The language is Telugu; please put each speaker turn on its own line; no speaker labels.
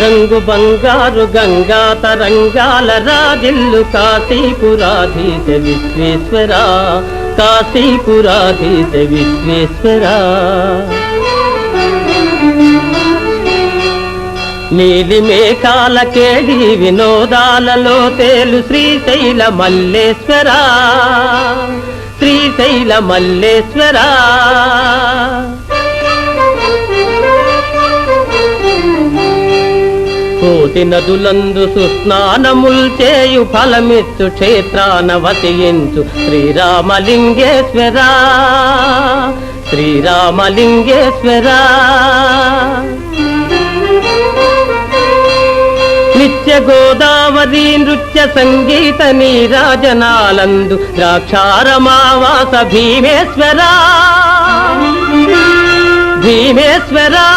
రంగు బంగారు గంగా తరంగాల రాజిల్లు కాశీపురాధీశ విశ్వేశ్వర కాశీపురాధీశ విశ్వేశ్వర. నీలి మేఘాల కేడి వినోదాలలో తేలు శ్రీశైల మల్లేశ్వరా శ్రీశైల మల్లేశ్వరా. కోటి నదులందు సుస్నానముల్ చేయు ఫలమిత్తు క్షేత్రాన వసించు శ్రీరామలింగేశ్వరా. శ్రీరామలింగేశ్వరా. నిత్య గోదావరి నృత్య సంగీత నీరాజనాలందు ద్రాక్షారమావాస భీమేశ్వరా. భీమేశ్వరా.